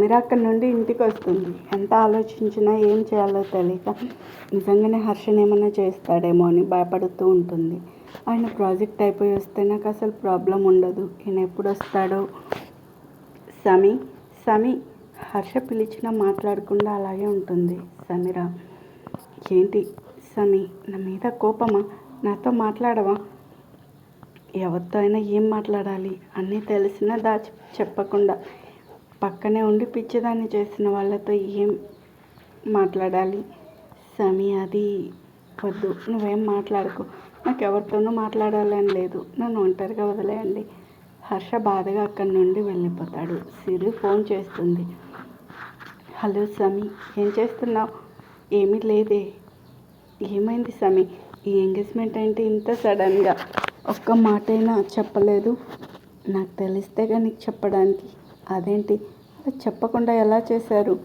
సమీర అక్కడి నుండి ఇంటికి వస్తుంది. ఎంత ఆలోచించినా ఏం చేయాలో తెలియక నిజంగానే హర్షని ఏమైనా చేస్తాడేమో అని భయపడుతూ ఉంటుంది. ఆయన ప్రాజెక్ట్ అయిపోయి వస్తే నాకు అసలు ప్రాబ్లం ఉండదు. ఈయన ఎప్పుడు వస్తాడో? సమీ సమీ హర్ష పిలిచినా మాట్లాడకుండా అలాగే ఉంటుంది. సమీర ఏంటి సమీ నా మీద కోపమా? నాతో మాట్లాడవా? ఎవరితో అయినా ఏం మాట్లాడాలి? అన్నీ తెలిసినా దాచి చెప్పకుండా పక్కనే ఉండి పిచ్చిదాన్ని చేసిన వాళ్ళతో ఏం మాట్లాడాలి? సమీ అది వద్దు. నువ్వేం మాట్లాడుకో. నాకు ఎవరితోనూ మాట్లాడాలని లేదు. నన్ను ఒంటరిగా వదిలేయండి. హర్ష బాధగా అక్కడి నుండి వెళ్ళిపోతాడు. సిరి ఫోన్ చేస్తుంది. హలో సమీ. ఏం చేస్తున్నావు? ఏమీ లేదే. ఏమైంది సమీ? ఈ ఎంగేజ్మెంట్ అంటే ఇంత సడన్గా? ఒక్క మాటైనా చెప్పలేదు. నాకు తెలిస్తే కానీ చెప్పడానికి. అదేంటి? అలా చెప్పకుండా ఎలా చేశారు?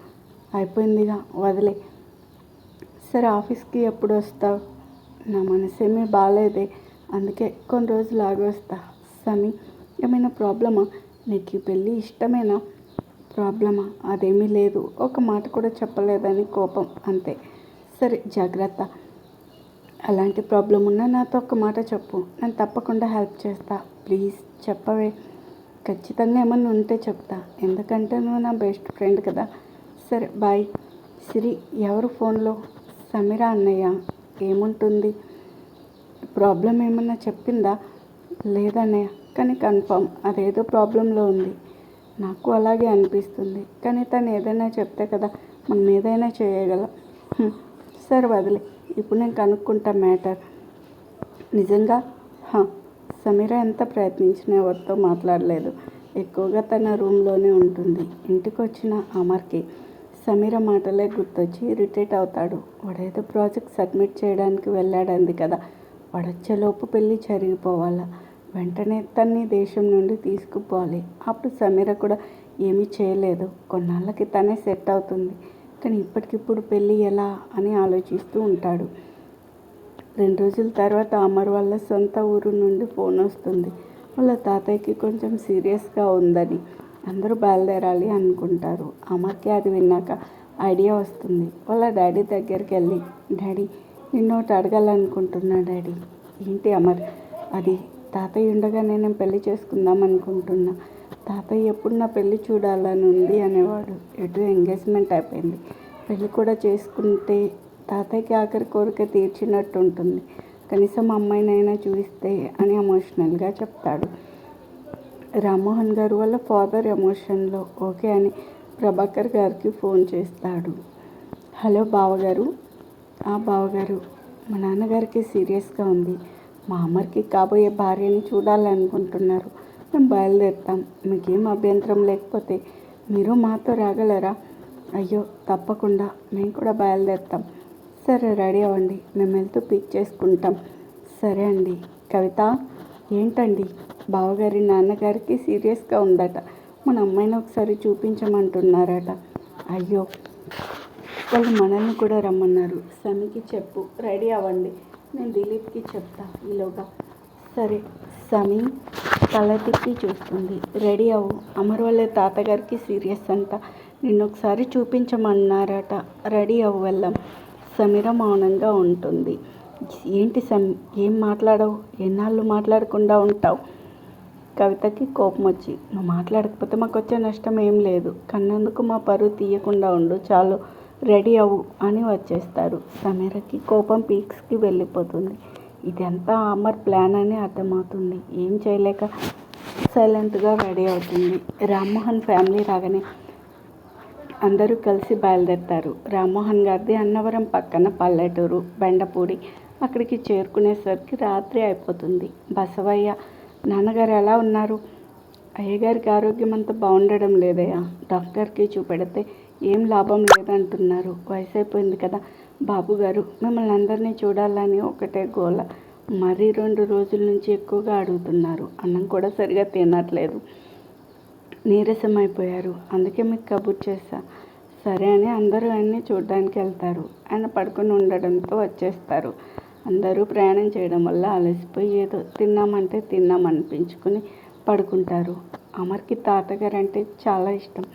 అయిపోయిందిగా వదిలే. సరే ఆఫీస్కి ఎప్పుడు వస్తావు నా మనసేమీ బాగాలేదే అందుకే కొన్ని రోజులు ఆగొస్తా. సమీ ఏమైనా ప్రాబ్లమా? నీకు పెళ్ళి ఇష్టమేనా? ప్రాబ్లమా? అదేమీ లేదు. ఒక మాట కూడా చెప్పలేదని కోపం అంతే. సరే జాగ్రత్త. అలాంటి ప్రాబ్లం ఉన్నా నాతో ఒక మాట చెప్పు. నేను తప్పకుండా హెల్ప్ చేస్తా. ప్లీజ్ చెప్పవే. ఖచ్చితంగా ఏమన్నా ఉంటే చెప్తా. ఎందుకంటే నువ్వు నా బెస్ట్ ఫ్రెండ్ కదా. సరే బాయ్. సిరి ఎవరు ఫోన్లో? సమీరా అన్నయ్య ఏముంటుంది? ప్రాబ్లం ఏమన్నా చెప్పిందా? లేదన్నయ్య కానీ కన్ఫర్మ్ అదేదో ప్రాబ్లంలో ఉంది. నాకు అలాగే అనిపిస్తుంది. కానీ తను ఏదైనా చెప్తే కదా మనం ఏదైనా చేయగలం. సరే వదిలే. ఇప్పుడు నేను కనుక్కుంటా మ్యాటర్. నిజంగా? హా, సమీర ఎంత ప్రయత్నించినా ఎవరితో మాట్లాడలేదు. ఎక్కువగా తన రూమ్లోనే ఉంటుంది. ఇంటికి వచ్చిన అమర్కి సమీర మాటలే గుర్తొచ్చి ఇరిటేట్ అవుతాడు. వాడేదో ప్రాజెక్ట్ సబ్మిట్ చేయడానికి వెళ్ళాడంది కదా. వాడొచ్చేలోపు పెళ్ళి జరిగిపోవాలా? వెంటనే తన్ని దేశం నుండి తీసుకుపోవాలి. అప్పుడు సమీర కూడా ఏమీ చేయలేదు. కొన్నాళ్ళకి తనే సెట్ అవుతుంది. కానీ ఇప్పటికిప్పుడు పెళ్ళి ఎలా అని ఆలోచిస్తూ ఉంటాడు. రెండు రోజుల తర్వాత అమర్ వాళ్ళ సొంత ఊరు నుండి ఫోన్ వస్తుంది. వాళ్ళ తాతయ్యకి కొంచెం సీరియస్గా ఉందని అందరూ బయలుదేరాలి అనుకుంటారు. అమర్కి అది విన్నాక ఐడియా వస్తుంది. వాళ్ళ డాడీ దగ్గరికి వెళ్ళి డాడీ నిన్ను ఒకటి అడగాలనుకుంటున్నా డాడీ. ఏంటి అమర్? అది తాతయ్య ఉండగా నేను పెళ్ళి చేసుకుందాం అనుకుంటున్నా. తాతయ్య ఎప్పుడు నా పెళ్ళి చూడాలని ఉంది అనేవాడు. ఎటు? ఎంగేజ్మెంట్ అయిపోయింది. పెళ్ళి కూడా చేసుకుంటే తాతయ్యకి ఆఖరి కోరిక తీర్చినట్టు ఉంటుంది కనీసం అమ్మాయినైనా చూస్తే అని ఎమోషనల్గా చెప్తాడు. రామ్మోహన్ గారు వాళ్ళ ఫాదర్ ఎమోషన్లో ఓకే అని ప్రభాకర్ గారికి ఫోన్ చేస్తాడు. హలో బావగారు. ఆ బావగారు మా నాన్నగారికి సీరియస్గా ఉంది. మా అమ్మకి కాబోయే భార్యని చూడాలనుకుంటున్నారు. మేము బయలుదేరుతాం. మీకేం అభ్యంతరం లేకపోతే మీరు మాతో రాగలరా? అయ్యో తప్పకుండా. మేము కూడా బయలుదేరుతాం. సరే రెడీ అవ్వండి. మేము వెళ్తూ పిక్ చేసుకుంటాం. సరే అండి. కవిత ఏంటండి? బావగారి నాన్నగారికి సీరియస్గా ఉందట. మన అమ్మాయిని ఒకసారి చూపించమంటున్నారట. అయ్యో వాళ్ళు మనల్ని కూడా రమ్మన్నారు. సమికి చెప్పు. రెడీ అవ్వండి. నేను దిలీప్కి చెప్తా ఈలోగా. సరే సమీ తల తిప్పి చూస్తుంది. రెడీ అవ్వు. అమర్ వాళ్ళ తాతగారికి సీరియస్ అంట. నిన్నొకసారి చూపించమన్నారట. రెడీ అవ్వు వెళ్ళాం సమీర మౌనంగా ఉంటుంది. ఏంటి సమ్ ఏం మాట్లాడవు? ఎన్నాళ్ళు మాట్లాడకుండా ఉంటావు? కవితకి కోపం వచ్చి నువ్వు మాట్లాడకపోతే మాకు వచ్చే నష్టం ఏం లేదు. కన్నందుకు మా పరువు తీయకుండా ఉండు. చాలు రెడీ అవ్వు అని వచ్చేస్తారు. సమీరకి కోపం పీక్స్కి వెళ్ళిపోతుంది. ఇదంతా అమర్ ప్లాన్ అని అర్థమవుతుంది. ఏం చేయలేక సైలెంట్గా రెడీ అవుతుంది. రామ్మోహన్ ఫ్యామిలీ రాగానే అందరూ కలిసి బయలుదేరతారు. రామ్మోహన్ గారిది అన్నవరం పక్కన పల్లెటూరు బెండపూడి అక్కడికి చేరుకునేసరికి రాత్రి అయిపోతుంది. బసవయ్య నాన్నగారు ఎలా ఉన్నారు? అయ్యగారికి ఆరోగ్యం అంత బాగుండడం లేదయ్యా. డాక్టర్కి చూపెడితే ఏం లాభం లేదంటున్నారు. వయసు అయిపోయింది కదా బాబుగారు మిమ్మల్ని అందరినీ చూడాలని ఒకటే గోల. మరీ రెండు రోజుల నుంచి ఎక్కువగా అడుగుతున్నారు. అన్నం కూడా సరిగా తినట్లేదు. నీరసం అయిపోయారు అందుకే మీకు కబుర్ చేశా సరే అని అందరూ ఆయన్ని చూడడానికి వెళ్తారు. ఆయన పడుకొని ఉండడంతో వచ్చేస్తారు. అందరూ ప్రయాణం చేయడం వల్ల అలసిపోయి ఏదో తిన్నామంటే తిన్నాం అనిపించుకుని పడుకుంటారు. అమర్కి తాతగారు అంటే చాలా ఇష్టం.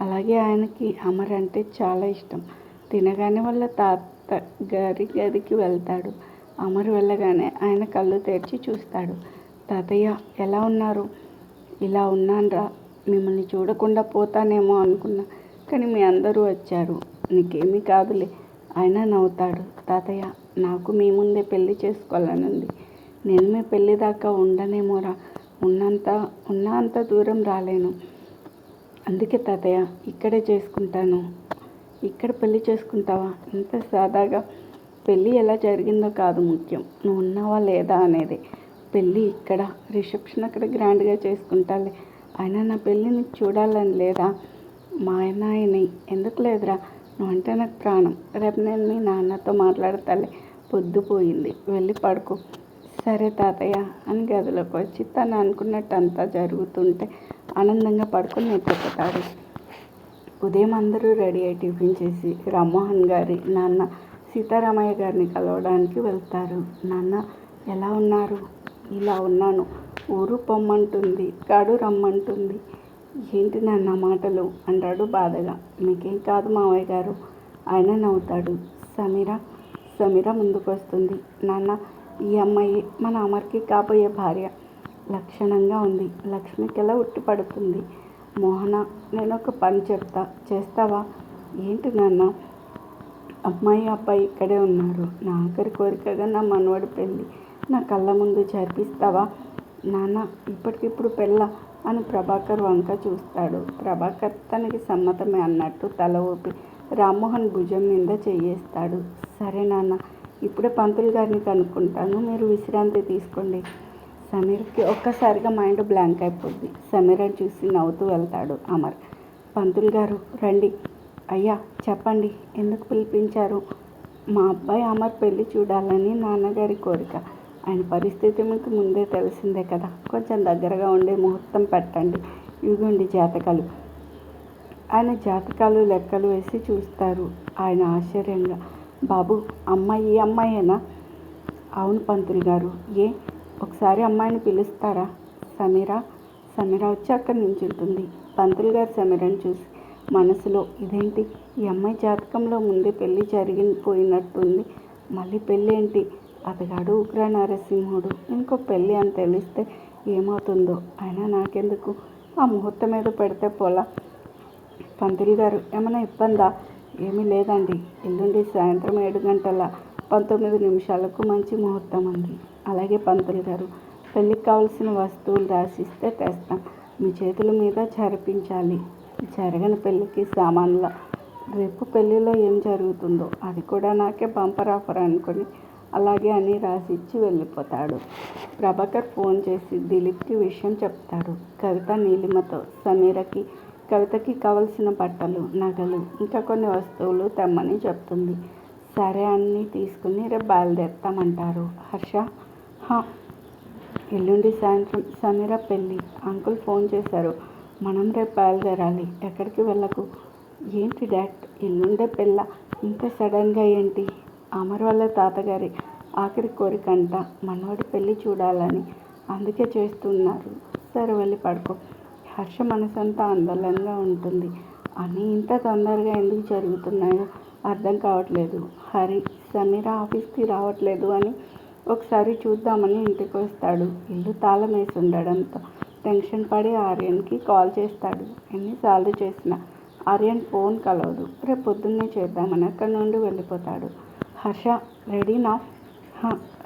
అలాగే ఆయనకి అమర్ అంటే చాలా ఇష్టం. తినగానే వాళ్ళ తాత గారి గదికి వెళ్తాడు. అమర్ వెళ్ళగానే ఆయన కళ్ళు తెరిచి చూస్తాడు. తాతయ్య ఎలా ఉన్నారు? ఇలా ఉన్నాన్రా. మిమ్మల్ని చూడకుండా పోతానేమో అనుకున్నా. కానీ మీ అందరూ వచ్చారు. నీకేమీ కాదులే. ఆయన నవ్వుతాడు. తాతయ్య నాకు మీ ముందే పెళ్ళి చేసుకోవాలనుంది. నేను మీ పెళ్ళి దాకా ఉండనేమోరా? ఉన్నంత ఉన్న అంత దూరం రాలేను. అందుకే తాతయ్య ఇక్కడే చేసుకుంటాను. ఇక్కడ పెళ్ళి చేసుకుంటావా? ఇంత సాదాగా పెళ్ళి ఎలా జరిగిందో కాదు ముఖ్యం. నువ్వు ఉన్నావా లేదా అనేది. పెళ్ళి ఇక్కడ రిసెప్షన్ అక్కడ గ్రాండ్గా చేసుకుంటాలే. అయినా నా పెళ్ళిని చూడాలని లేదా? మా నాయని ఎందుకు లేదురా? నువ్వంటే నాకు ప్రాణం. రేపు నేను మీ నాన్నతో మాట్లాడతాలే. పొద్దుపోయింది వెళ్ళి పడుకో. సరే తాతయ్య అని గదిలోకి వచ్చి తను అనుకున్నట్టు అంతా జరుగుతుంటే ఆనందంగా పడుకొని నిద్రపోతాడు. ఉదయం అందరూ రెడీ అయి టిఫిన్ చేసి రామ్మోహన్ గారి నాన్న సీతారామయ్య గారిని కలవడానికి వెళ్తారు. నాన్న ఎలా ఉన్నారు? ఇలా ఉన్నాను. ఊరు పొమ్మంటుంది కాడు రమ్మంటుంది. ఏంటి నాన్న మాటలు? అంటాడు బాధగా. మీకేం కాదు మావయ్య గారు. ఆయన నవ్వుతాడు. సమీర సమీర ముందుకు వస్తుంది నాన్న ఈ అమ్మాయి మన అమర్కి కాబోయే భార్య. లక్షణంగా ఉంది. లక్ష్మికిలా ఉట్టిపడుతుంది మోహన నేను ఒక పని చెప్తా. చేస్తావా? ఏంటి నాన్న? అమ్మాయి అబ్బాయి ఇక్కడే ఉన్నారు. నా ఆఖరి కోరికగా నా మనవడి పెళ్ళి. నా కళ్ళ ముందు జరిపిస్తావా? నాన్న ఇప్పటికిప్పుడు పెళ్ళ అని ప్రభాకర్ వంక చూస్తాడు. ప్రభాకర్ తనకి సమ్మతమే అన్నట్టు తల ఊపి రామ్మోహన్ భుజం మీద చేయేస్తాడు సరే నాన్న ఇప్పుడే పంతులు గారిని కనుక్కుంటాను. మీరు విశ్రాంతి తీసుకోండి. సమీర్కి ఒక్కసారిగా మైండ్ బ్లాంక్ అయిపోద్ది. సమీరని చూసి నవ్వుతూ వెళ్తాడు అమర్. పంతులు గారు రండి. అయ్యా చెప్పండి. ఎందుకు పిలిపించారు? మా అబ్బాయి అమర్ పెళ్ళి చూడాలని నాన్నగారి కోరిక. ఆయన పరిస్థితి మీకు ముందే తెలిసిందే కదా. కొంచెం దగ్గరగా ఉండే ముహూర్తం పెట్టండి. ఇవిగోండి జాతకాలు. ఆయన జాతకాలు లెక్కలు వేసి చూస్తారు ఆయన ఆశ్చర్యంగా. బాబు అమ్మాయి ఈ అమ్మాయేనా? అవును పంతులు గారు. ఏ? ఒకసారి అమ్మాయిని పిలుస్తారా? సమీరా? సమీరా వచ్చి అక్కడి నుంచి ఉంటుంది పంతులు గారు సమీరని చూసి మనసులో ఇదేంటి? ఈ అమ్మాయి జాతకంలో ముందే పెళ్ళి జరిగిపోయినట్టుంది. మళ్ళీ పెళ్ళి ఏంటి అతగాడు ఉగ్ర నరసింహుడు ఇంకో పెళ్ళి అని తెలిస్తే ఏమవుతుందో? అయినా నాకెందుకు? ఆ ముహూర్తం మీద పెడితే పోలా. పంతులు గారు ఏమైనా ఇబ్బందా? ఏమీ లేదండి. ఎల్లుండి సాయంత్రం ఏడు గంటల పంతొమ్మిది నిమిషాలకు మంచి ముహూర్తం ఉంది. అలాగే పంతులు గారు పెళ్ళికి కావాల్సిన వస్తువులు రాసిస్తే తెస్తాం. మీ చేతుల మీద జరిపించాలి. జరగని పెళ్ళికి సామాన్ల రేపు పెళ్ళిలో ఏం జరుగుతుందో? అది కూడా నాకే బంపర్ ఆఫర్ అనుకొని అలాగే అని రాసిచ్చి వెళ్ళిపోతాడు. ప్రభాకర్ ఫోన్ చేసి దిలీప్కి విషయం చెప్తాడు. కవిత నీలిమతో సమీరకి కవితకి కావలసిన బట్టలు నగలు ఇంకా కొన్ని వస్తువులు తెమ్మని చెప్తుంది. సరే అన్నీ తీసుకుని రేపు బయలుదేరుతామంటారు. హర్ష ఎల్లుండి సాయంత్రం సమీర పెళ్ళి. అంకుల్ ఫోన్ చేశారు. మనం రేపు బయలుదేరాలి. ఎక్కడికి వెళ్ళకు? ఏంటి డాడ్? ఎల్లుండే పెళ్ళ? ఇంత సడన్గా ఏంటి? అమర్ వాళ్ళ తాతగారి ఆఖరి కోరికంట మనవాడి పెళ్ళి చూడాలని అందుకే చేస్తున్నారు. సరే వెళ్ళి పడుకో. హర్ష మనసంతా ఆందోళనగా ఉంటుంది. అని ఇంత తొందరగా ఎందుకు జరుగుతున్నాయో అర్థం కావట్లేదు. హరి సమీర ఆఫీస్కి రావట్లేదు అని ఒకసారి చూద్దామని ఇంటికి వస్తాడు. ఇల్లు తాళం వేసి ఉండడంతో టెన్షన్ పడి ఆర్యన్కి కాల్ చేస్తాడు. ఎన్నిసార్లు చేసినా ఆర్యన్ ఫోన్ కలవదు. రేపు పొద్దున్నే చేద్దామని అక్కడి నుండి వెళ్ళిపోతాడు. హర్ష రెడీనా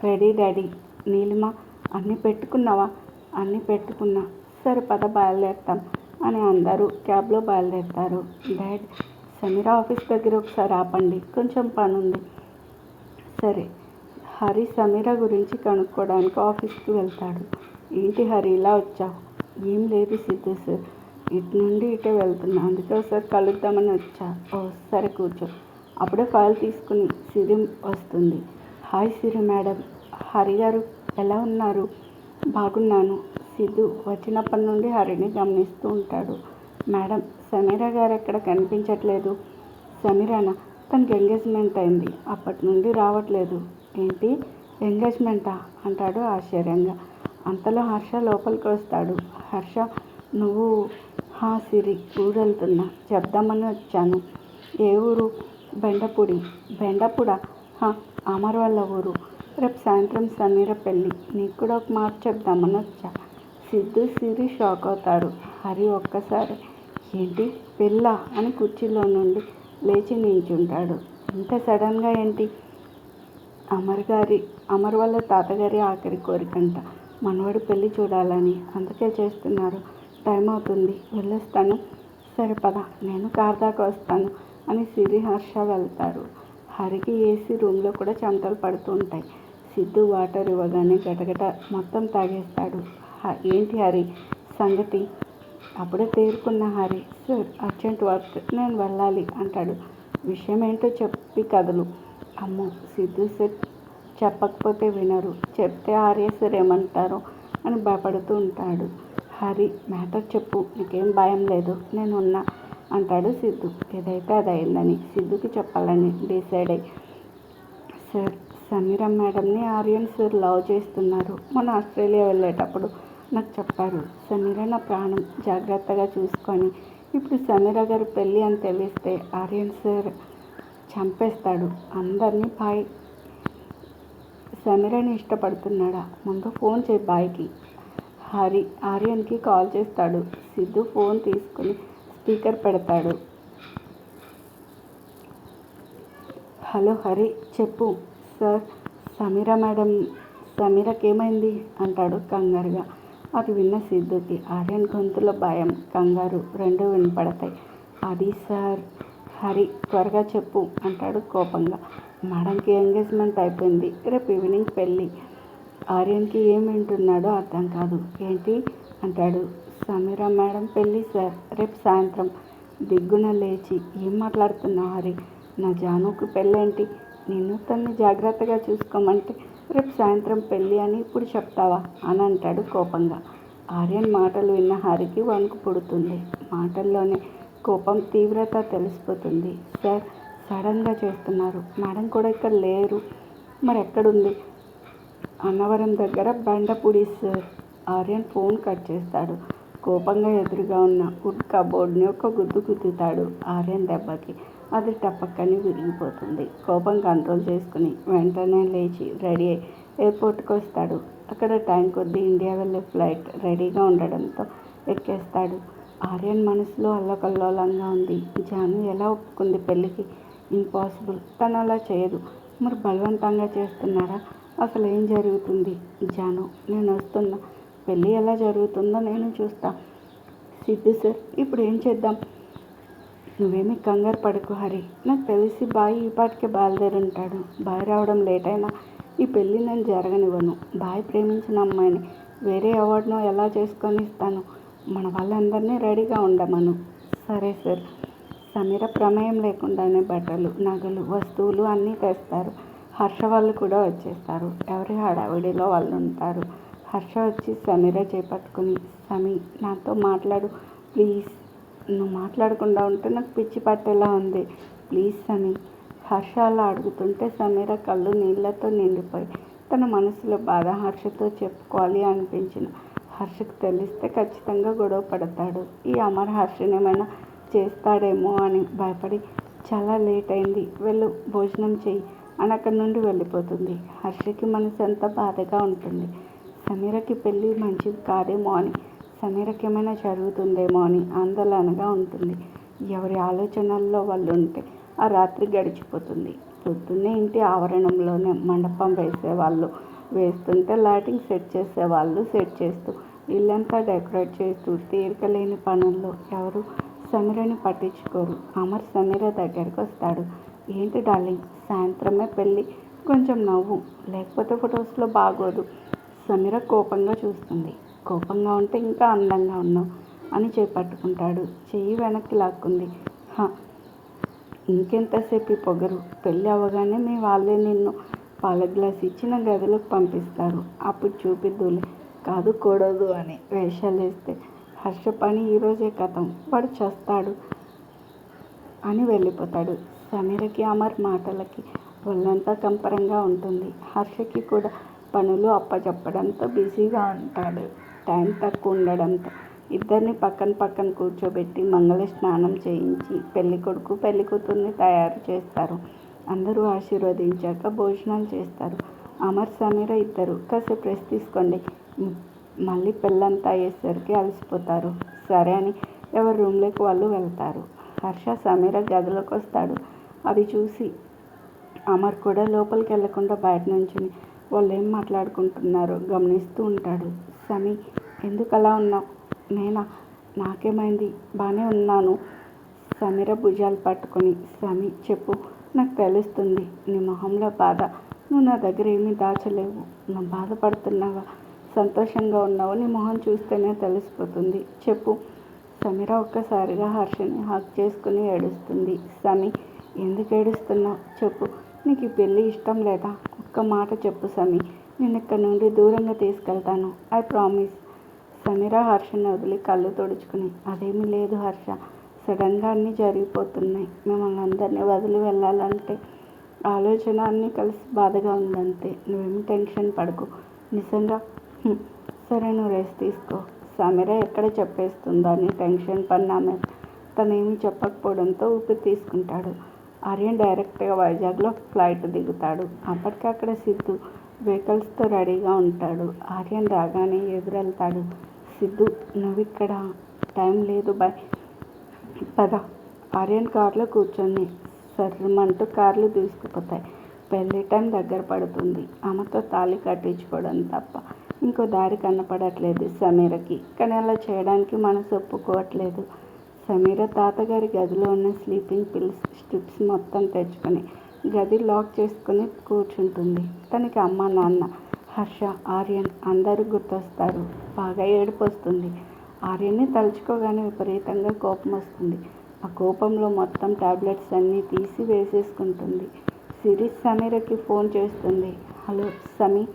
రెడీ డాడీ. నీలిమ అన్నీ పెట్టుకున్నావా? అన్నీ పెట్టుకున్నా. సరే పద బయలుదేరుతాం అని అందరూ క్యాబ్లో బయలుదేరుతారు. డాడ్ సమీరా ఆఫీస్ దగ్గర ఒకసారి ఆపండి. కొంచెం పని ఉంది సరే. హరి సమీరా గురించి కనుక్కోవడానికి ఆఫీస్కి వెళ్తాడు. ఏంటి హరి ఇలా వచ్చావు? ఏం లేదు సిద్ధు సార్. ఇటు నుండి ఇటే వెళ్తున్నా. అందుకే ఒకసారి కలుద్దామని వచ్చా? ఓ సరే కూర్చో. అప్పుడే కాల్ తీసుకుని సిరి వస్తుంది. హాయ్ సిరి మేడం. హరి గారు ఎలా ఉన్నారు? బాగున్నాను. సిద్ధు వచ్చినప్పటి నుండి హరిని గమనిస్తూ ఉంటాడు. మేడం సమీరా గారు ఎక్కడ కనిపించట్లేదు? సమీరానా? తనకి ఎంగేజ్మెంట్ అయింది. అప్పటి నుండి రావట్లేదు. ఏంటి? ఎంగేజ్మెంటా? అంటాడు ఆశ్చర్యంగా. అంతలో హర్ష లోపలికి వస్తాడు. హర్ష నువ్వు హా సిరి ఊరు వెళ్తున్నా చెప్దామని వచ్చాను. ఏ ఊరు? బెండపూడి. బెండపూడా? హా అమర్ వాళ్ళ ఊరు. రేపు సాయంత్రం సమీర పెళ్ళి నీకు కూడా ఒక మాట చెప్దామని వచ్చా. సిద్ధు సిరి షాక్ అవుతాడు హరి ఒక్కసారి ఏంటి? పెళ్ళా? అని కుర్చీలో నుండి లేచి నించుంటాడు. ఇంత సడన్గా ఏంటి? అమర్ గారి అమర్ వాళ్ళ తాతగారి ఆఖరి కోరికంట. మనవాడు పెళ్ళి చూడాలని అందుకే చేస్తున్నారు. టైం అవుతుంది. వెళ్ళొస్తాను. సరే పద. నేను కార్ దాకా వస్తాను. అని సిరి హర్ష వెళ్తారు. హరికి ఏసీ రూమ్లో కూడా చెమటలు పడుతూ ఉంటాయి. సిద్ధు వాటర్ ఇవ్వగానే గటగట మొత్తం తాగేస్తాడు. ఏంటి హరి? సంగతి? అప్పుడే తేరుకున్న హరి సార్ అర్జెంట్ వర్క్ నేను వెళ్ళాలి అంటాడు. విషయం ఏంటో చెప్పి కదలు. అమ్మో సిద్ధు సార్ చెప్పకపోతే వినరు. చెప్తే ఆర్య సార్ ఏమంటారో అని భయపడుతూ ఉంటాడు. హరి మ్యాటర్ చెప్పు నీకేం భయం లేదు. నేనున్నా. అంటాడు సిద్ధు. ఏదైతే అది అయిందని సిద్ధుకి చెప్పాలని డిసైడ్ అయ్యి. సార్ సమీర మేడంని ఆర్యన్ సార్ లవ్ చేస్తున్నారు. మన ఆస్ట్రేలియా వెళ్ళేటప్పుడు నాకు చెప్పారు సమీర నా ప్రాణం జాగ్రత్తగా చూసుకొని. ఇప్పుడు సమీర గారు పెళ్ళి అని తెలిస్తే ఆర్యన్ సార్ చంపేస్తాడు. అందరినీ బాయ్. సమీరని ఇష్టపడుతున్నాడా? ముందు ఫోన్ చేయి బాయ్కి. హరి ఆర్యన్కి కాల్ చేస్తాడు. సిద్ధు ఫోన్ తీసుకుని స్పీకర్ పెడతాడు. హలో హరి చెప్పు. సార్ సమీర మేడం సమీరకేమైంది? అంటాడు కంగారుగా. అది విన్న సిద్ధుకి ఆర్యన్ గొంతులో భయం కంగారు రెండు వినపడతాయి. అది సార్ హరి త్వరగా చెప్పు అంటాడు కోపంగా. మేడంకి ఎంగేజ్మెంట్ అయిపోయింది రేపు ఈవినింగ్ పెళ్ళి. ఆర్యన్కి ఏం వింటున్నాడో అర్థం కాదు. ఏంటి? అంటాడు సమీర మేడం పెళ్ళి సార్ రేపు సాయంత్రం. దిగ్గున లేచి ఏం మాట్లాడుతున్నావు హరి? నా జానుకు పెళ్ళేంటి? నిన్ను తన్ని జాగ్రత్తగా చూసుకోమంటే రేపు సాయంత్రం పెళ్ళి అని ఇప్పుడు చెప్తావా? అని అంటాడు కోపంగా. ఆర్యన్ మాటలు విన్న హరికి వణుకు పుడుతుంది. మాటల్లోనే కోపం తీవ్రత తెలిసిపోతుంది. సార్ సడన్గా చేస్తున్నారు. మేడం కూడా ఇక్కడ లేరు. మరి ఎక్కడుంది అన్నవరం దగ్గర Bandapudi sir. Aryan phone cut చేస్తాడు. కోపంగా ఎదురుగా ఉన్న వుడ్ కబోర్డ్ని ఒక గుద్దు గుద్దుతాడు ఆర్యన్ దెబ్బకి. అది టపక్కని విరిగిపోతుంది. కోపం కంట్రోల్ చేసుకుని వెంటనే లేచి రెడీ అయి ఎయిర్పోర్ట్కి వస్తాడు. అక్కడ టైం కొద్దీ ఇండియా వెళ్ళే ఫ్లైట్ రెడీగా ఉండడంతో ఎక్కేస్తాడు. ఆర్యన్ మనసులో అల్లకల్లోలంగా ఉంది. జాను ఎలా ఒప్పుకుంది పెళ్ళికి? ఇంపాసిబుల్. తను అలా చేయదు. మరి బలవంతంగా చేస్తున్నారా? అసలు ఏం జరుగుతుంది? జాను నేను వస్తున్నా. పెళ్ళి ఎలా జరుగుతుందో నేను చూస్తా. సిద్ధు సార్ ఇప్పుడు ఏం చేద్దాం? నువ్వేమీ కంగారు పడకు హరి. నాకు తెలిసి బాయ్ ఈ పాటికే బయలుదేరి ఉంటాడు బాయ్ రావడం లేట్ అయినా ఈ పెళ్ళి నేను జరగనివ్వను. బాయ్ ప్రేమించిన అమ్మాయిని వేరే అవార్డును ఎలా చేసుకొని ఇస్తాను? మన వాళ్ళందరినీ రెడీగా ఉండమను. సరే సార్. సమీర ప్రమేయం లేకుండానే బట్టలు నగలు వస్తువులు అన్నీ తెస్తారు. హర్ష వాళ్ళు కూడా వచ్చేస్తారు. ఎవరి హడావిడిలో వాళ్ళు ఉంటారు హర్ష వచ్చి సమీర చేపట్టుకుని సమీ నాతో మాట్లాడు. ప్లీజ్. నువ్వు మాట్లాడకుండా ఉంటే నాకు పిచ్చి పట్టేలా ఉంది. ప్లీజ్ సమీ. హర్ష అలా అడుగుతుంటే సమీర కళ్ళు నీళ్ళతో నిండిపోయి తన మనసులో బాధ హర్షతో చెప్పుకోవాలి అనిపించిన. హర్షకు తెలిస్తే ఖచ్చితంగా గొడవ పడతాడు. ఈ అమర్ హర్షని ఏమైనా చేస్తాడేమో అని భయపడి చాలా లేట్ అయింది. వెళ్ళు భోజనం చెయ్యి అని అక్కడి నుండి వెళ్ళిపోతుంది. హర్షకి మనసు ఎంత బాధగా ఉంటుంది. సమీరకి పెళ్ళి మంచిది కాదేమో అని. సమీరకి ఏమైనా జరుగుతుందేమో అని ఆందోళనగా ఉంటుంది. ఎవరి ఆలోచనల్లో వాళ్ళు ఉంటే ఆ రాత్రి గడిచిపోతుంది. పొద్దున్నే ఇంటి ఆవరణంలోనే మండపం వేసేవాళ్ళు. వేస్తుంటే లైటింగ్ సెట్ చేసేవాళ్ళు సెట్ చేస్తూ ఇల్లంతా డెకరేట్ చేస్తూ తీరిక లేని పనుల్లో ఎవరు సమీరని పట్టించుకోరు. అమర్ సమీర దగ్గరికి వస్తాడు ఏంటి డార్లింగ్ సాయంత్రమే పెళ్ళి. కొంచెం నవ్వు. లేకపోతే ఫొటోస్లో బాగోదు. సమీర కోపంగా చూస్తుంది. కోపంగా ఉంటే ఇంకా అందంగా ఉన్నావు అని చేపట్టుకుంటాడు. చెయ్యి వెనక్కి లాక్కుంది. ఇంకెంతసేపు పొగరు? పెళ్ళి అవ్వగానే మీ వాళ్ళే నిన్ను పాల గ్లాస్ ఇచ్చిన గదిలోకి పంపిస్తారు. అప్పుడు చూపిద్దులే. కాదు కూడదు అని వేషాలు వేస్తే హర్ష పని ఈరోజే కథం. వాడు చేస్తాడు అని వెళ్ళిపోతాడు. సమీరకి అమర్ మాటలకి ఒళ్ళంతా కంపరంగా ఉంటుంది. హర్షకి కూడా పనులు అప్పచెప్పడంతో బిజీగా ఉంటాడు. టైం తక్కువ ఉండడంతో ఇద్దరిని పక్కన పక్కన కూర్చోబెట్టి మంగళ స్నానం చేయించి పెళ్ళి కొడుకు పెళ్ళి కూతుర్ని తయారు చేస్తారు. అందరూ ఆశీర్వదించాక భోజనాలు చేస్తారు. అమర్ సమీర ఇద్దరు కాసేపు రెస్ట్ తీసుకోండి. మళ్ళీ పెళ్ళంతా అయ్యేసరికి అలసిపోతారు. సరే అని ఎవరి రూమ్లోకి వాళ్ళు వెళ్తారు. హర్ష సమీర గదిలోకి వస్తాడు. అది చూసి అమర్ కూడా లోపలికి వెళ్ళకుండా బయట నుంచుని వాళ్ళు ఏం మాట్లాడుకుంటున్నారో గమనిస్తూ ఉంటాడు. సమీ ఎందుకు అలా ఉన్నావు? నేనా? నాకేమైంది? బాగానే ఉన్నాను. సమీర భుజాలు పట్టుకొని సమీ చెప్పు. నాకు తెలుస్తుంది. నీ మొహంలో బాధ. నువ్వు నా దగ్గర ఏమీ దాచలేవు. నువ్వు బాధపడుతున్నావా? సంతోషంగా ఉన్నావు? నీ మొహం చూస్తేనే తెలిసిపోతుంది. చెప్పు. సమీర ఒక్కసారిగా హర్షని హక్ చేసుకుని ఏడుస్తుంది. సమీ ఎందుకు ఏడుస్తున్నావు? చెప్పు. నీకు ఈ పెళ్ళి ఇష్టం లేదా? ఒక్క మాట చెప్పు సమీ నేను ఇక్కడ నుండి దూరంగా తీసుకెళ్తాను. I promise. సమీర హర్షని వదిలి కళ్ళు తుడుచుకుని. అదేమీ లేదు హర్ష. సడన్గా అన్నీ జరిగిపోతున్నాయి. మిమ్మల్ని అందరినీ వదిలి వెళ్ళాలంటే ఆలోచన అన్నీ కలిసి బాధగా ఉందంతే. నువ్వేమి టెన్షన్ పడకు. నిజంగా? సరే నువ్వు రెస్ట్ తీసుకో. సమీర ఎక్కడ చెప్పేస్తుందని టెన్షన్ పడినామే తనేమి చెప్పకపోవడంతో ఊపిరి తీసుకుంటాడు. ఆర్యన్ డైరెక్ట్గా వైజాగ్లో ఫ్లైట్ దిగుతాడు. అప్పటికక్కడ సిద్ధు వెహికల్స్తో రెడీగా ఉంటాడు. ఆర్యన్ రాగానే ఎదురెళ్తాడు. సిద్ధు నువ్విక్కడ టైం లేదు బై. పద. ఆర్యన్ కార్లో కూర్చొని సర్రమంటూ కార్లు దూసుకుపోతాయి. పెళ్ళి టైం దగ్గర పడుతుంది. ఆమెతో తాళి కట్టించుకోవడం తప్ప ఇంకో దారి కనపడట్లేదు సమీరకి. కానీ అలా చేయడానికి మనసు ఒప్పుకోవట్లేదు. సమీర తాతగారి గదిలో ఉన్న స్లీపింగ్ పిల్స్ స్ట్రిప్స్ మొత్తం తెచ్చుకొని గది లాక్ చేసుకుని కూర్చుంటుంది. తనకి అమ్మ నాన్న హర్ష ఆర్యన్ అందరూ గుర్తొస్తారు. బాగా ఏడుపు వస్తుంది. ఆర్యన్ని తలుచుకోగానే విపరీతంగా కోపం వస్తుంది. ఆ కోపంలో మొత్తం టాబ్లెట్స్ అన్నీ తీసి వేసేసుకుంటుంది. సిరి సమీరకి ఫోన్ చేస్తుంది. హలో సమీ.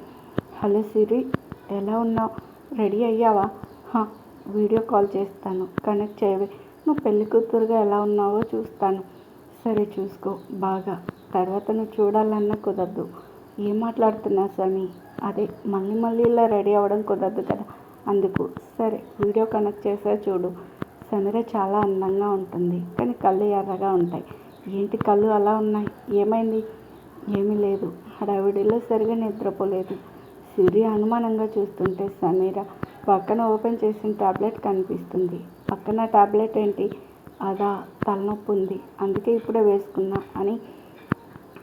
హలో సిరి. ఎలా ఉన్నావు? రెడీ అయ్యావా? హా, వీడియో కాల్ చేస్తాను. కనెక్ట్ చేయవే. నువ్వు పెళ్ళి కూతురుగా ఎలా ఉన్నావో చూస్తాను. సరే చూసుకో బాగా. తర్వాత నువ్వు చూడాలన్నా కుదరదు. ఏం మాట్లాడుతున్నావు స్వామి అదే మళ్ళీ మళ్ళీ ఇలా రెడీ అవ్వడం కుదరదు కదా. అందుకు సరే వీడియో కనెక్ట్ చేసా చూడు. సమీర చాలా అందంగా ఉంటుంది కానీ కళ్ళు ఎర్రగా ఉంటాయి. ఏంటి కళ్ళు అలా ఉన్నాయి? ఏమైంది? ఏమీ లేదు. హడావిడిలో సరిగా నిద్రపోలేదు. సిరి అనుమానంగా చూస్తుంటే సమీర పక్కన ఓపెన్ చేసిన టాబ్లెట్ కనిపిస్తుంది. పక్కన టాబ్లెట్ ఏంటి? అదా తలనొప్పి ఉంది. అందుకే ఇప్పుడే వేసుకున్నా అని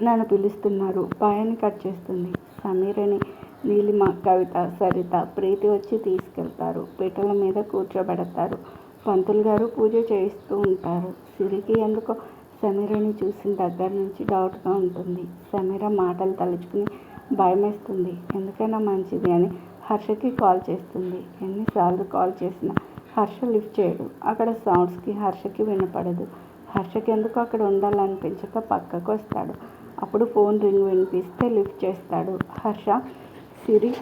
నన్ను పిలుస్తున్నారు. భయాన్ని కట్ చేస్తుంది. సమీరని నీలిమ కవిత సరిత ప్రీతి వచ్చి తీసుకెళ్తారు. పీటల మీద కూర్చోబెడతారు. పంతులు గారు పూజ చేయిస్తూ ఉంటారు. సిరికి ఎందుకో సమీరని చూసిన దగ్గర నుంచి డౌట్గా ఉంటుంది. సమీర మాటలు తలుచుకుని భయమేస్తుంది. ఎందుకైనా మంచిది అని హర్షకి కాల్ చేస్తుంది. ఎన్నిసార్లు కాల్ చేసినా హర్ష లిఫ్ట్ చేయడు. అక్కడ సౌండ్స్కి హర్షకి వినపడదు. హర్షకి ఎందుకు అక్కడ ఉండాలనిపించక పక్కకు వస్తాడు అప్పుడు ఫోన్ రింగ్ వినిపిస్తే లిఫ్ట్ చేస్తాడు. హర్ష సిరి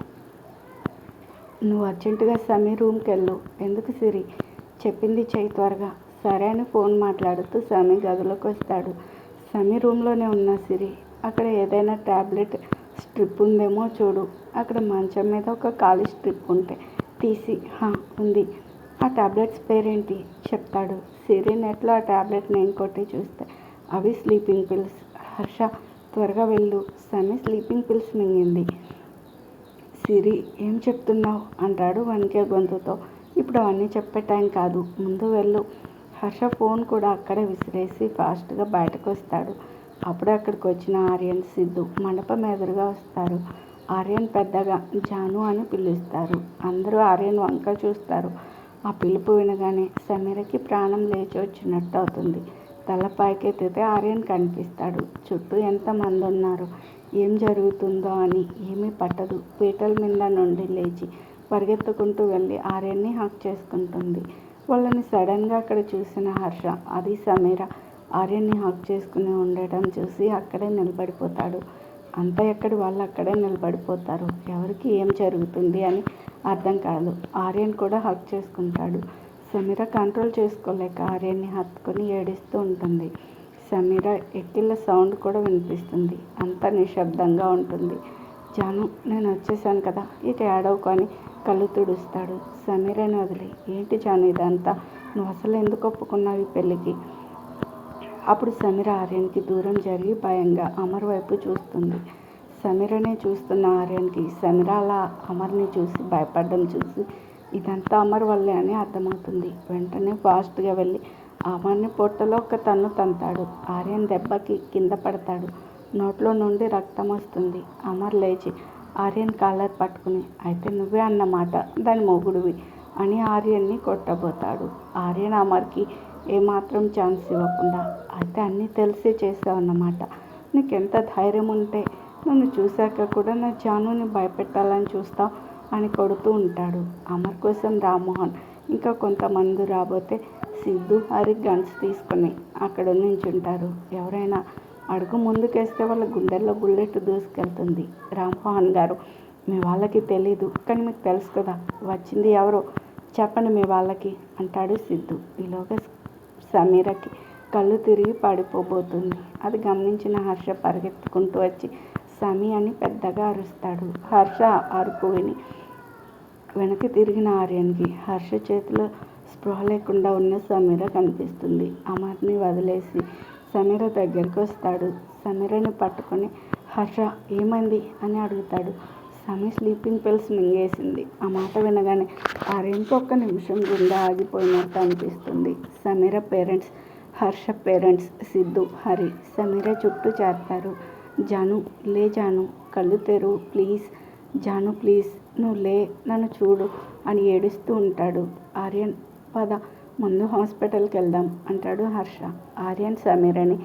నువ్వు అర్జెంటుగా సమీర్ రూమ్కి వెళ్ళు. ఎందుకు సిరి? చెప్పింది చేయి త్వరగా. సరే అని ఫోన్ మాట్లాడుతూ సమీ గదిలోకి వస్తాడు సమీ రూమ్లోనే ఉన్న సిరి. అక్కడ ఏదైనా ట్యాబ్లెట్ స్ట్రిప్ ఉందేమో చూడు. అక్కడ మంచం మీద ఒక ఖాళీ స్ట్రిప్ ఉంటే. తీసి ఉంది. ఆ టాబ్లెట్స్ పేరేంటి? చెప్తాడు. సిరి నెట్లో ఆ టాబ్లెట్ నేను కొట్టి చూస్తే? అవి స్లీపింగ్ పిల్స్. హర్ష త్వరగా వెళ్ళు. సమీ స్లీపింగ్ పిల్స్ మింగింది. సిరి ఏం చెప్తున్నావు? అంటాడు వణికే గొంతుతో. ఇప్పుడు అవన్నీ చెప్పే టైం కాదు. ముందు వెళ్ళు. హర్ష ఫోన్ కూడా అక్కడే విసిరేసి ఫాస్ట్గా బయటకు వస్తాడు అప్పుడే అక్కడికి వచ్చిన ఆర్యన్ సిద్ధు మండపం ఎదురుగా వస్తారు. ఆర్యన్ పెద్దగా జాను అని పిలుస్తారు. అందరూ ఆర్యన్ వంక చూస్తారు. ఆ పిలుపు వినగానే సమీరకి ప్రాణం లేచి వచ్చినట్టు అవుతుంది. తల పైకెత్తితే ఆర్యన్ కనిపిస్తాడు. చుట్టూ ఎంతమంది ఉన్నారు ఏం జరుగుతుందో అని ఏమీ పట్టదు. పీటల మీద నుండి లేచి పరిగెత్తుకుంటూ వెళ్ళి ఆర్యన్ని హక్ చేసుకుంటుంది. వాళ్ళని సడన్గా అక్కడ చూసిన హర్ష అది సమీర. ఆర్యన్ని హక్ చేసుకుని ఉండటం చూసి అక్కడే నిలబడిపోతాడు. అంతా ఎక్కడి వాళ్ళు అక్కడే నిలబడిపోతారు. ఎవరికి ఏం జరుగుతుంది అని అర్థం కాదు. ఆర్యన్ కూడా హక్ చేసుకుంటాడు. సమీర కంట్రోల్ చేసుకోలేక ఆర్యన్ని హత్తుకొని ఏడిస్తూ ఉంటుంది. సమీర ఎక్కిళ్ళ సౌండ్ కూడా వినిపిస్తుంది. అంత నిశ్శబ్దంగా ఉంటుంది. జాను నేను వచ్చేసాను కదా. ఇక ఏడవుకొని కళ్ళు తుడుస్తాడు. సమీరని వదిలి ఏంటి జాను ఇదంతా? నువ్వు అసలు ఎందుకు ఒప్పుకున్నావు ఈ పెళ్ళికి? అప్పుడు సమీర ఆర్యన్కి దూరం జరిగి భయంగా అమర్ వైపు చూస్తుంది. సమీరనే చూస్తున్న ఆర్యన్కి సమీరాల అమర్ని చూసి భయపడడం చూసి ఇదంతా అమర్ వల్లే అని అర్థమవుతుంది. వెంటనే ఫాస్ట్గా వెళ్ళి అమర్ని పొట్టలో ఒక తన్ను తంతాడు. ఆర్యన్ దెబ్బకి కింద పడతాడు. నోట్లో నుండి రక్తం వస్తుంది. అమర్ లేచి ఆర్యన్ కాలర్ పట్టుకుని అయితే నువ్వే అన్నమాట దాని మొగుడివి అని ఆర్యన్ని కొట్టబోతాడు. ఆర్యన్ అమర్కి ఏమాత్రం ఛాన్స్ ఇవ్వకుండా అయితే అన్నీ తెలిసే చేసావన్నమాట నీకెంత ధైర్యం ఉంటే నన్ను చూశాక కూడా నా జానుని భయపెట్టాలని చూస్తా అని కొడుతూ ఉంటాడు. అమర్ కోసం రామ్మోహన్ ఇంకా కొంతమంది రాబోతే సిద్ధు హరి గన్స్ తీసుకుని అక్కడ నించుంటారు. ఎవరైనా అడుగు ముందుకేస్తే వాళ్ళ గుండెల్లో బుల్లెట్ దూసుకెళ్తుంది. రామ్మోహన్ గారు మీ వాళ్ళకి తెలీదు కానీ మీకు తెలుసు కదా వచ్చింది ఎవరో? చెప్పండి మీ వాళ్ళకి అంటాడు సిద్ధు. ఈలోగా సమీరకి కళ్ళు తిరిగి పడిపోబోతుంది. అది గమనించిన హర్ష పరిగెత్తుకుంటూ వచ్చి సమీ అని పెద్దగా అరుస్తాడు. హర్ష అరుపు విని వెనక్కి తిరిగిన ఆర్యన్కి. హర్ష చేతిలో స్పృహ లేకుండా ఉన్న సమీర కనిపిస్తుంది. అమర్ని వదిలేసి సమీర దగ్గరికి వస్తాడు. సమీరని పట్టుకొని హర్ష ఏమైంది? అని అడుగుతాడు. సమీ స్లీపింగ్ పిల్స్ మింగేసింది. ఆ మాట వినగానే ఆర్యన్కి ఒక్క నిమిషం గుండా ఆగిపోయినట్టు అనిపిస్తుంది. సమీర పేరెంట్స్ హర్ష పేరెంట్స్ సిద్ధు హరి సమీర చుట్టూ చేరతారు. జాను లే జాను కళ్ళు తెరు ప్లీజ్. జాను ప్లీజ్. నువ్వు లే నన్ను చూడు అని ఏడుస్తూ ఉంటాడు. ఆర్యన్ పద ముందు హాస్పిటల్కి వెళ్దాం అంటాడు హర్ష. ఆర్యన్ సమీరని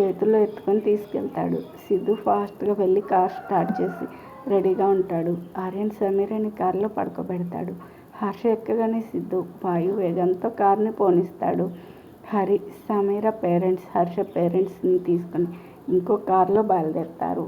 చేతుల్లో ఎత్తుకొని తీసుకెళ్తాడు. సిద్ధు ఫాస్ట్గా వెళ్ళి కార్ స్టార్ట్ చేసి రెడీగా ఉంటాడు. ఆర్యన్ సమీరని కారులో పడుకోబెడతాడు. హర్ష ఎక్కగానే సిద్ధు వాయు వేగంతో కార్ని పోనిస్తాడు. హరి సమీర పేరెంట్స్ హర్ష పేరెంట్స్ని తీసుకొని ఇంకో కారులో బయలుదేరుతారు.